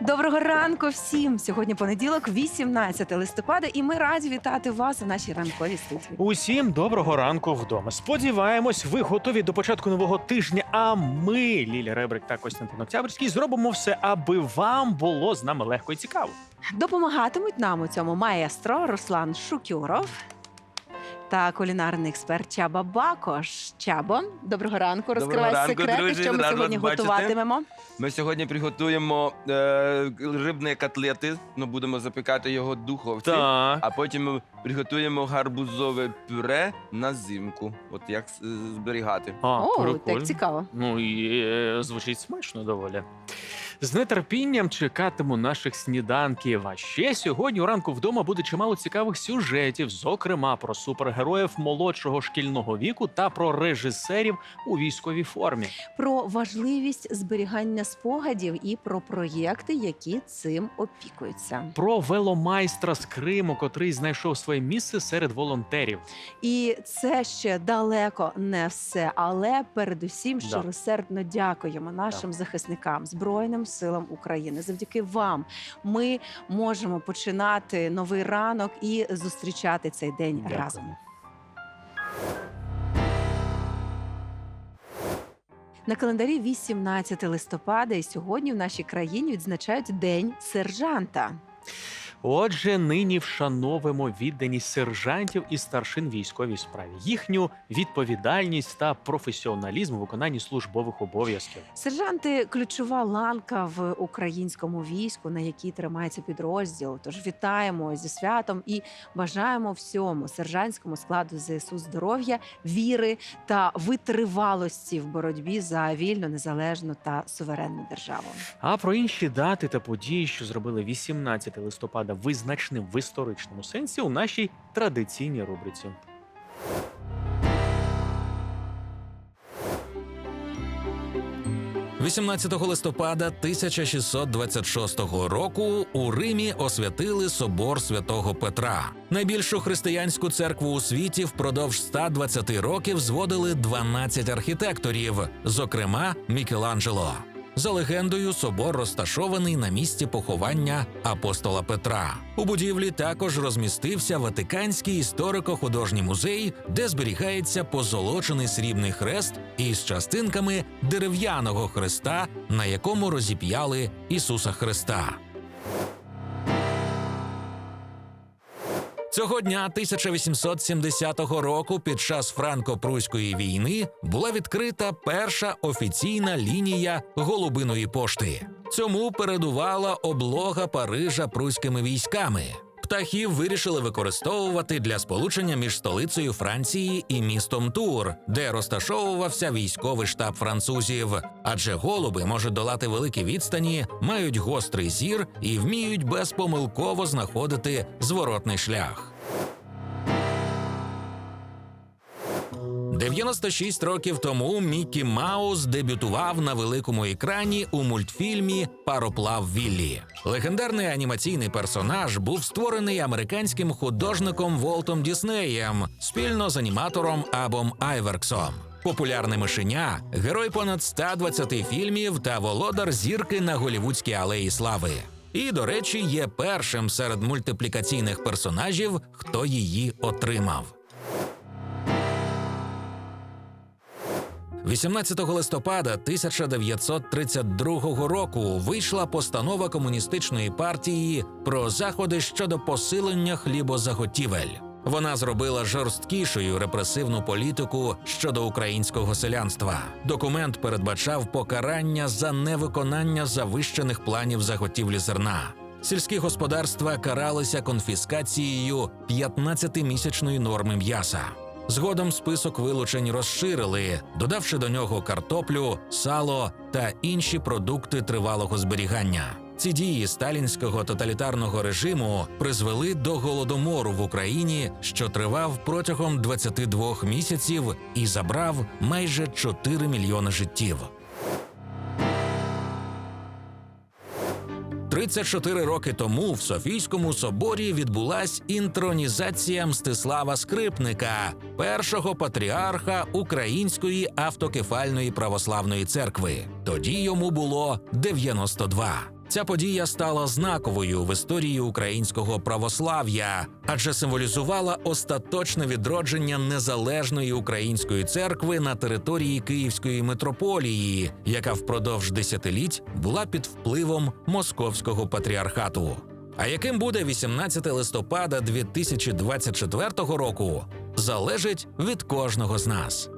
Доброго ранку всім! Сьогодні понеділок, 18 листопада, і ми раді вітати вас у нашій ранковій студії. Усім доброго ранку вдома. Сподіваємось, ви готові до початку нового тижня. А ми, Ліля Ребрик та Костянтин Октябрьський, зробимо все, аби вам було з нами легко і цікаво. Допомагатимуть нам у цьому маестро Руслан Шукюров та кулінарний експерт Чаба Бакош. Чабо, доброго ранку. Розкривай ранку, секрети, друзі. що ми Рад сьогодні вас бачити. готуватимемо. Ми сьогодні приготуємо е, рибні котлети. Ну, будемо запікати його в духовці. Так. А потім ми приготуємо гарбузове пюре на зимку. От як е, зберігати. А, О, прикольно. так цікаво. Ну і е, звучить смачно доволі. З нетерпінням чекатиму наших сніданків. А ще сьогодні уранку вдома буде чимало цікавих сюжетів, зокрема про супергероїв молодшого шкільного віку та про режисерів у військовій формі. Про важливість зберігання спогадів і про проєкти, які цим опікуються. Про веломайстра з Криму, котрий знайшов своє місце серед волонтерів. І це ще далеко не все, але передусім щиросердно дякуємо нашим захисникам Збройним силам України. Завдяки вам ми можемо починати новий ранок і зустрічати цей день Дякую. разом. На календарі 18 листопада, і сьогодні в нашій країні відзначають День сержанта. Отже, нині вшановуємо відданість сержантів і старшин військовій справі, їхню відповідальність та професіоналізм у виконанні службових обов'язків. Сержанти ключова ланка в українському війську, на якій тримається підрозділ. Тож вітаємо зі святом і бажаємо всьому сержантському складу ЗСУ здоров'я, віри та витривалості в боротьбі за вільну, незалежну та суверенну державу. А про інші дати та події, що зробили 18 листопада визначним в історичному сенсі, у нашій традиційній рубриці. – 18 листопада 1626 року у Римі освятили собор святого Петра. Найбільшу християнську церкву у світі впродовж 120 років зводили 12 архітекторів, зокрема Мікеланджело. За легендою, собор розташований на місці поховання апостола Петра. У будівлі також розмістився Ватиканський історико-художній музей, де зберігається позолочений срібний хрест із частинками дерев'яного хреста, на якому розіп'яли Ісуса Христа. Цього дня 1870 року під час франко-пруської війни була відкрита перша офіційна лінія голубиної пошти. Цьому передувала облога Парижа пруськими військами. Птахів вирішили використовувати для сполучення між столицею Франції і містом Тур, де розташовувався військовий штаб французів. Адже голуби можуть долати великі відстані, мають гострий зір і вміють безпомилково знаходити зворотний шлях. 96 років тому Міккі Маус дебютував на великому екрані у мультфільмі Пароплав Віллі. Легендарний анімаційний персонаж був створений американським художником Волтом Діснеєм спільно з аніматором Абом Айверксом. Популярне мишеня, герой понад 120 фільмів та володар зірки на голівудській алеї слави. І, до речі, є першим серед мультиплікаційних персонажів, хто її отримав. 18 листопада 1932 року вийшла постанова комуністичної партії про заходи щодо посилення хлібозаготівель. Вона зробила жорсткішою репресивну політику щодо українського селянства. Документ передбачав покарання за невиконання завищених планів заготівлі зерна. Сільські господарства каралися конфіскацією 15-місячної норми м'яса. Згодом список вилучень розширили, додавши до нього картоплю, сало та інші продукти тривалого зберігання. Ці дії сталінського тоталітарного режиму призвели до голодомору в Україні, що тривав протягом 22 місяців і забрав майже 4 мільйони життів. 34 роки тому в Софійському соборі відбулась інтронізація Мстислава Скрипника, першого патріарха Української автокефальної православної церкви. Тоді йому було 92. Ця подія стала знаковою в історії українського православ'я, адже символізувала остаточне відродження незалежної української церкви на території Київської митрополії, яка впродовж десятиліть була під впливом московського патріархату. А яким буде 18 листопада 2024 року, залежить від кожного з нас.